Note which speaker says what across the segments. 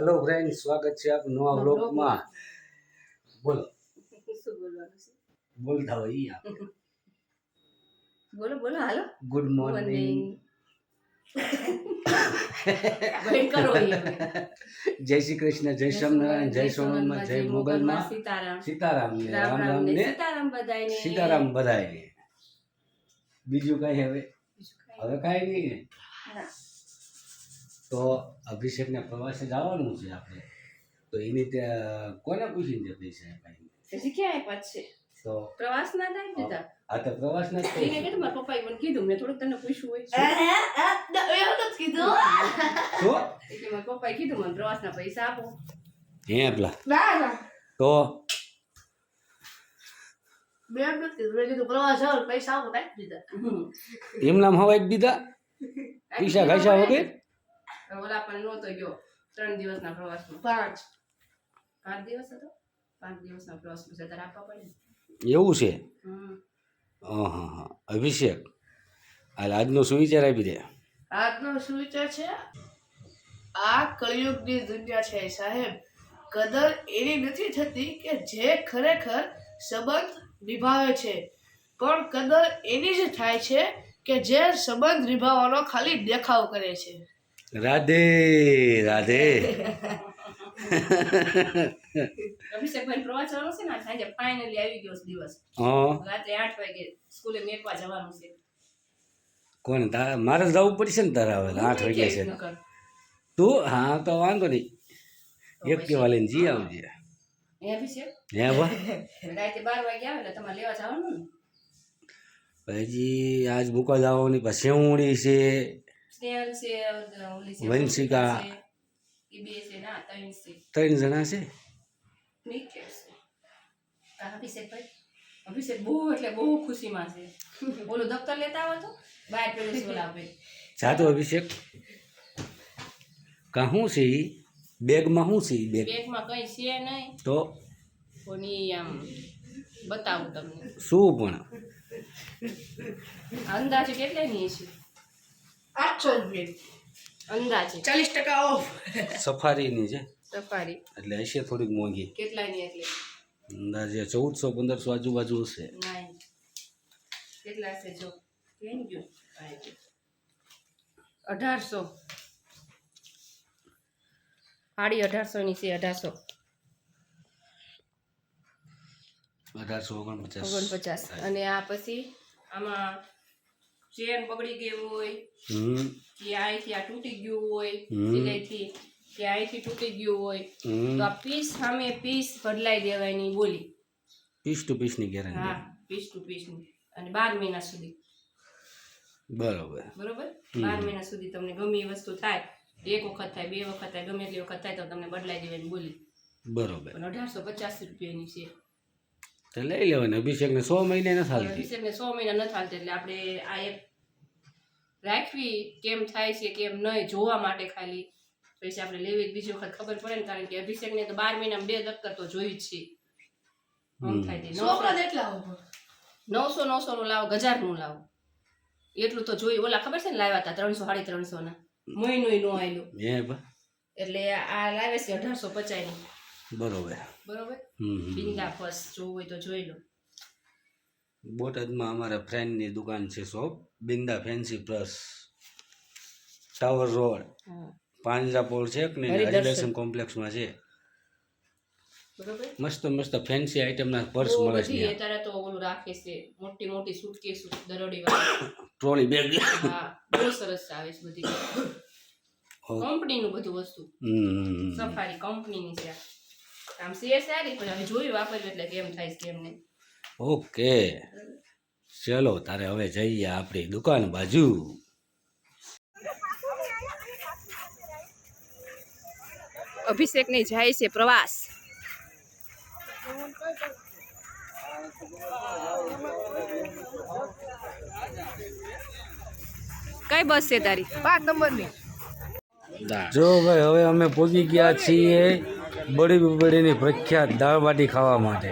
Speaker 1: Hello friend સ્વાગત છે આપ નવા બ્લોગમાં બોલો. બોલતા હોય
Speaker 2: બોલો બોલો હાલો.
Speaker 1: Good morning. જય શ્રી કૃષ્ણ જય સ્વામિનારાયણ જય સોમનાથ જય મોગલમાં.
Speaker 2: સીતારામ.
Speaker 1: સીતારામ રામ
Speaker 2: રામ ને સીતારામ
Speaker 1: બધાય બીજું કઈ હવે? હવે કઈ નહીં. ના. તો અભિષેકને પ્રવાસે જવાનું છે આપણે. તો એની ત્યાં કોને પૂછીને જતી છે ભાઈ
Speaker 2: હજી ક્યાં આપ્યા છે?
Speaker 1: તો
Speaker 2: પ્રવાસ ના થાય દીધા
Speaker 1: આ તો પ્રવાસના જ
Speaker 2: એને
Speaker 1: કહું છું.
Speaker 2: કીધું મારા પપ્પાએ મને કીધું મેં થોડુંક તને પૂછ્યું હોય
Speaker 1: શું
Speaker 2: એટલે મારા પપ્પાએ કીધું મને પ્રવાસના પૈસા આપો.
Speaker 1: હે પેલા તો?
Speaker 2: હમ.
Speaker 1: એમ નામ હવાઈ દીધા? પૈસા ઘાસ્યા વગર
Speaker 2: ઓલા પણ નહોતો ગયો ત્રણ દિવસના પ્રવાસમાં.
Speaker 3: પાંચ.
Speaker 2: પાંચ દિવસ હતો? પાંચ દિવસના પ્રવાસમાં છે તારે આપવા પડે
Speaker 1: એવું છે. હા હા હા. અભિષેક હાલ આજનો સુવિચાર આપી દે?
Speaker 3: આજનો શું વિચાર છે? આ કળિયુગની દુનિયા છે સાહેબ. કદર એની નથી થતી કે જે ખરેખર સંબંધ નિભાવે છે. પણ કદર એની જ થાય છે કે જે સંબંધ નિભાવવાનો ખાલી દેખાવ કરે છે.
Speaker 1: રાધે રાધે.
Speaker 2: અભિષેકભાઈ પ્રવાસ જવાનું છે ને સાંજે ફાઇનલી આવી ગયો દિવસ. રાત્રે આઠ વાગે સ્કૂલે મેકવા જવાનું છે.
Speaker 1: કોણ? મારે જવું પડશે ને તારા હવે આઠ વાગ્યા છે. તું? હા તો વાંધો નહીં. એક કેવા લઈને જી આવજે.
Speaker 2: હે અભિષેક
Speaker 1: હે બા
Speaker 2: રાતે બાર વાગે આવે એટલે તમારે લેવા જવાનું ને?
Speaker 1: હજી આજ મૂકવા જવાની પછી શેવણી છે.
Speaker 2: સ્નેહલ છે ઓલી છે
Speaker 1: વંશિકા.
Speaker 2: એ બે છે ના ત્રણ છે.
Speaker 1: ત્રણ જણા છે?
Speaker 2: નીચે છે. આ અભિષેકભાઈ? અભિષેક બહુ એટલે બહુ ખુશીમાં છે. ઓલું દફતર લેતા આવો તો? બહાર પેલું
Speaker 1: જાતો અભિષેક. કહું છે બેગમાં શું છે બેગ?
Speaker 2: બેગમાં કંઈ છે નહીં.
Speaker 1: તો?
Speaker 2: કોની આમ બતાવું તમને.
Speaker 1: શું પણ?
Speaker 2: અંદાજે કેટલાની છે
Speaker 3: આઠસો રૂપિયા
Speaker 2: અંદાજે.
Speaker 3: ચાલીસ ટકા ઓફ.
Speaker 1: સફારીની છે.
Speaker 2: સફારી.
Speaker 1: એટલે હશે થોડીક મોંઘી.
Speaker 2: કેટલાની એટલે?
Speaker 1: અંદાજે ચૌદસો પંદરસો આજુબાજુ હશે.
Speaker 2: કેટલા છે જો? અઢારસો સાડી અઢારસો. ની છે અઢારસો.
Speaker 1: અઢારસો ઓગણપચાસ.
Speaker 2: ઓગણપચાસ. અને આ પછી? આમાં ચેન બગડી ગઈ હોય કે અહીંથી આ તૂટી ગયું હોય સિલાઈથી કે અહીંથી તૂટી ગયું હોય તો આ પીસ સામે પીસ બદલાઈ દેવાની બોલી.
Speaker 1: પીસ ટુ પીસની ગેરંટી.
Speaker 2: હા પીસ ટુ પીસની. અને બાર મહિના સુધી.
Speaker 1: બરોબર.
Speaker 2: બરોબર? બાર મહિના સુધી તમને ગમે એ વસ્તુ થાય એક વખત થાય બે વખત થાય ગમે એટલી વખત થાય તો તમને બદલાઈ દેવાની બોલી.
Speaker 1: બરોબર.
Speaker 2: અઢારસો પચાસ રૂપિયાની છે.
Speaker 1: તો લઈ લેવાની અભિષેકને સો મહિને નથી હાલતી
Speaker 2: અભિષેકને સો મહિના નથી હાલતી એટલે આપણે આ એપ રાખવી કેમ થાય છે કેમ નહીં જોવા માટે ખાલી. પછી આપણે લેવી બીજી વખત ખબર પડે ને કારણ કે અભિષેકને તો બાર મહિનામાં બે દફતર તો જોઈ જ છે નવસો નવસો નું લાવો હજારનું લાવો. એટલું તો જોયું ઓલા ખબર છે ને લાવ્યા હતા ત્રણસો સાડી ત્રણસો ના મહિનો નો આવેલો એટલે આ લાવે છે અઢારસો પચાસની
Speaker 1: બરોબર.
Speaker 2: બરોબર. બિંદા ફર્સ્ટ જોવું હોય તો જોઈ લો.
Speaker 1: બોટાદમાં અમારા ફ્રેન્ડની દુકાન છે shop Binda fancy plus tower road. Panjrapol છે.
Speaker 2: હરિદર્શન.
Speaker 1: કોમ્પ્લેક્સમાં છે. મસ્ત મસ્ત ફેન્સી આઈટમના પર્સ મળે છે
Speaker 2: અત્યારે તો ઓલું રાખે છે મોટી મોટી સુટકેસ દરોડી વાળી.
Speaker 1: ટ્રોલી બેગ
Speaker 2: હા બહુ સરસ આવે છે બધી. કંપનીનું બધું વસ્તુ. સફારી કંપનીની છે. આમ સારી પણ હવે જોયું વાપર્યું એટલે કેમ થાય છે કેમ નહીં.
Speaker 1: ઓકે. ચલો તારે હવે જઈએ આપણી દુકાન બાજુ.
Speaker 2: અભિષેક ને જાય છે પ્રવાસ. કઈ બસ છે તારી?
Speaker 3: પાંચ નંબરની.
Speaker 1: જો ભાઈ હવે અમે પહોંચી ગયા છીએ. બળી બબડીની પ્રખ્યાત દાળ બાટી ખાવા માટે.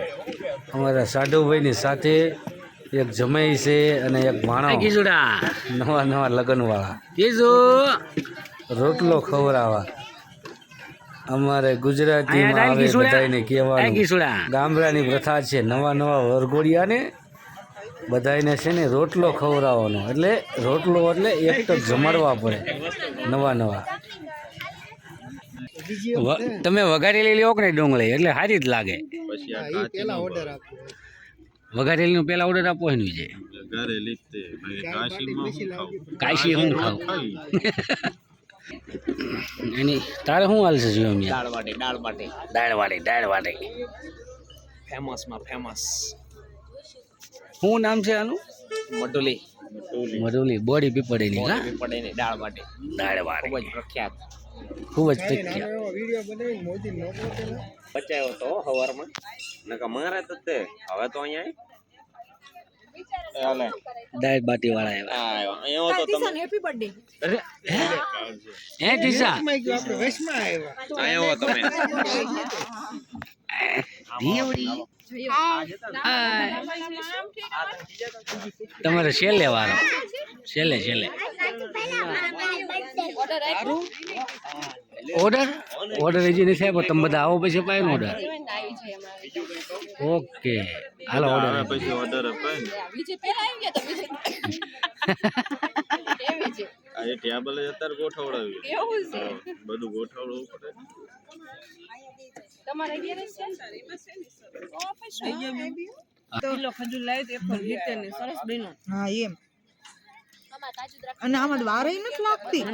Speaker 1: અમારા સાધુભાઈની સાથે એક જમાઈ છે અને એક ભાણો નવા નવા લગ્નવાળા. વાળા રોટલો ખવડાવવા. અમારે ગુજરાતીમાં આવે બધાને કહેવાનું. ગામડાની પ્રથા છે નવા નવા વરઘોડિયાને બધાને છે ને રોટલો ખવડાવવાનો. એટલે રોટલો એટલે એક તો જમાડવા પડે. નવા નવા. તમે વઘારેલી લ્યો કે નહીં ડુંગળી એટલે સારી જ લાગે.
Speaker 4: પછી આ
Speaker 1: વઘારેલીનો પેલા ઓર્ડર આપવો એનું છે કાશી હું ખાવ એની તારે શું હાલ છે જોયું
Speaker 5: દાળ વાટી દાળ વાટી.
Speaker 1: દાળ વાટી દાળ વાટી.
Speaker 5: ફેમસમાં ફેમસ.
Speaker 1: શું નામ છે આનું?
Speaker 5: મટુલી
Speaker 1: મધુલી બોડી પીપળીની હા?
Speaker 5: પડે ને દાળ વાટી.
Speaker 1: દાળ
Speaker 5: ખૂબ જ પ્રખ્યાત.
Speaker 1: ખૂબ જ પ્રખ્યાત.
Speaker 5: બચાયો તો હવારમાં. નકા મારે તો તે. હવે તો અહીંયા.
Speaker 1: દાળ બાટી વાળા આવ્યા.
Speaker 5: આવ્યો. અહીંયા તો તમે
Speaker 1: અરે હે? હે ટીસા
Speaker 5: આવ્યો. તમે.
Speaker 1: તમારે છેલ્લે વાળો છેલ્લે છેલ્લે ઓર્ડર ઓર્ડર હજી નથી આપ્યો? તમે બધા આવો પછી અપાય ને ઓર્ડર ઓકે. હાલો ઓર્ડર
Speaker 4: પછી ઓર્ડર અપાય ને.
Speaker 2: બીજે પેલા આવી ગયા તો બીજે. કેવી છે?
Speaker 4: આ ટેબલ જ અત્યારે ગોઠવડાવ્યું.
Speaker 2: કેવું છે?
Speaker 4: બધું ગોઠવડવું પડે.
Speaker 2: તમારે ઘેરે છે?
Speaker 6: હા એમ. અને આમાં વારે નથી લાગતી.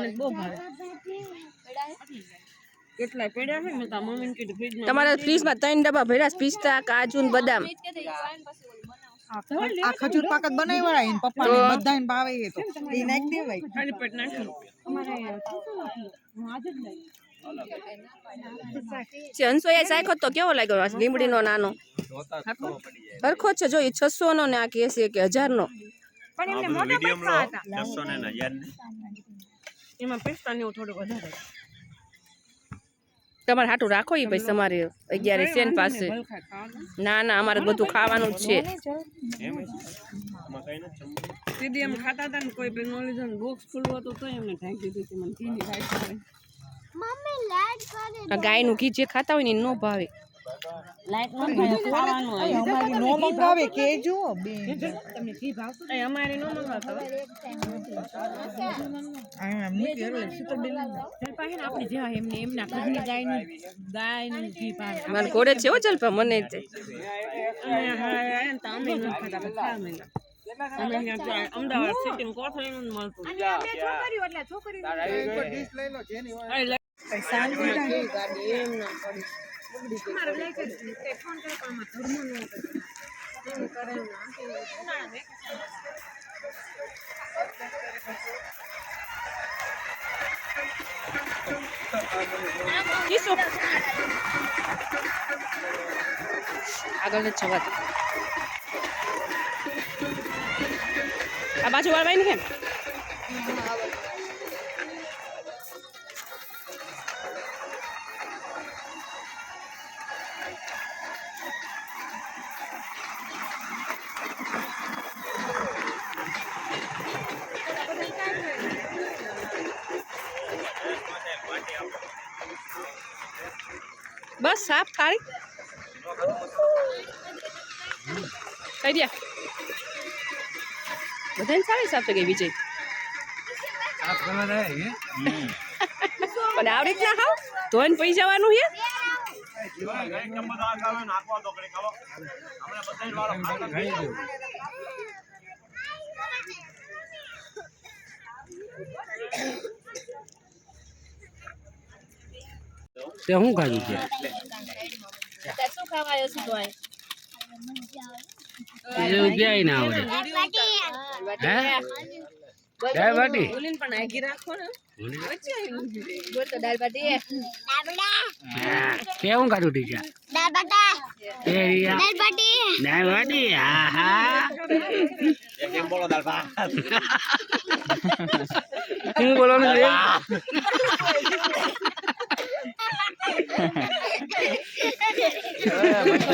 Speaker 2: તમારા ફ્રીજમાં ત્રણ ડબ્બા ભર્યા છે, પિસ્તા કાજુ ને બદામ.
Speaker 6: આ ખજૂર પાક જ બનાવ્યા એને પપ્પા ને બધા ને ભાવે એ તો. એ નાખી દેવાય.
Speaker 2: ચંસો એ સાઈખો તો કેવો લાગ્યો લીમડીનો નાનો સરખો જ છે જો એ છસો નો ને આ કહે છે કે હજાર નો તમારે હાટું રાખો એ ભાઈ તમારે અગિયારે સેન પાસે. ના ના અમારે બધું ખાવાનું જ છે.
Speaker 7: સીધી એમ ખાતા હતા ને કોઈ પેલું બોક્સ ખુલ્લું હતું તો એમને ઢાંકી દીધી મને. ઘીની રાઈસ આવે.
Speaker 2: આ ગાયનું ઘી જે ખાતા હોય ને ન ભાવે.
Speaker 7: ખાવાનું આવે.
Speaker 6: અમારી નો મંગાવે મને બેન.
Speaker 7: એ અમારે નો મંગાવતા હોય.
Speaker 6: એટલે શીતળ બેન
Speaker 7: ત્યારે પાછી ને ભાવે
Speaker 2: મારે ઘોડે છે હો જલપા મને તે
Speaker 7: અમે હા આયા ને તો અમે ન ખાતા પણ ખાવા માંડ્યા. અમે અહીંયા ત્યાં અમદાવાદ સિટી કોથળીનું જ મળતું અરે લે.
Speaker 2: કીશું આગળ જવા આ બાજુ વાળવાય ને કેમ બસ સાફ થાળી. કઈ દે બધાને સારી સાફ થઈ ગઈ વિજય. પણ આવી રીતના ખાવ ધોઈને પી જવાનું છે?
Speaker 1: તે શું ખાધું છે? એવું ના આવડે. હે? દાળ બાટી
Speaker 7: પણ આગી રાખો ને.
Speaker 2: બોલો દાળ
Speaker 5: ભાત
Speaker 1: શું બોલવાનું છે
Speaker 6: દાળ ભાત ખાધા આ જરીક જરીક સહી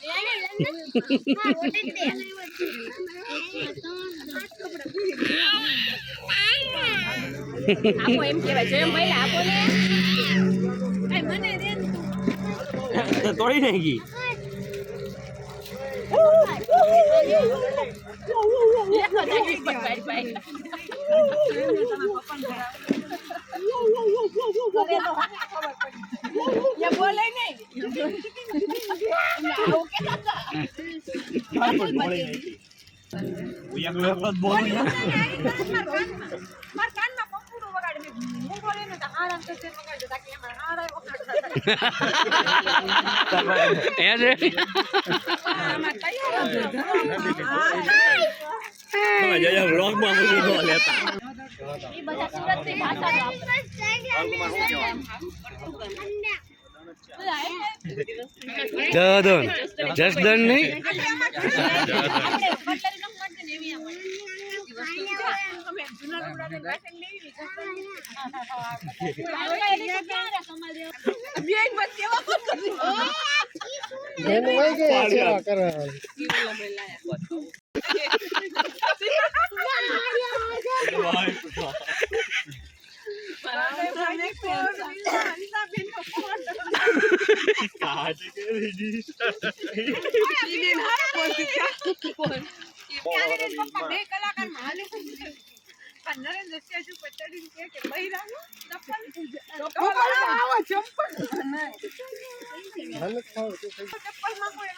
Speaker 2: ચાલે ડાયપ પે ડાયપ નહીં આપો એમ કહેવાય જેમ ભાઈ આપો ને
Speaker 5: તોડી નાખી
Speaker 2: લેખો નાખી પણ ભાઈ ભાઈ
Speaker 6: એ બોલે નહીં
Speaker 4: હું એકલો એકલો જ બોલું છું.
Speaker 6: મારા કાનમાં પંખુડું વગાડે મેં હું બોલે બૈરાનું ચપ્પલ ચપ્પલમાં કોઈ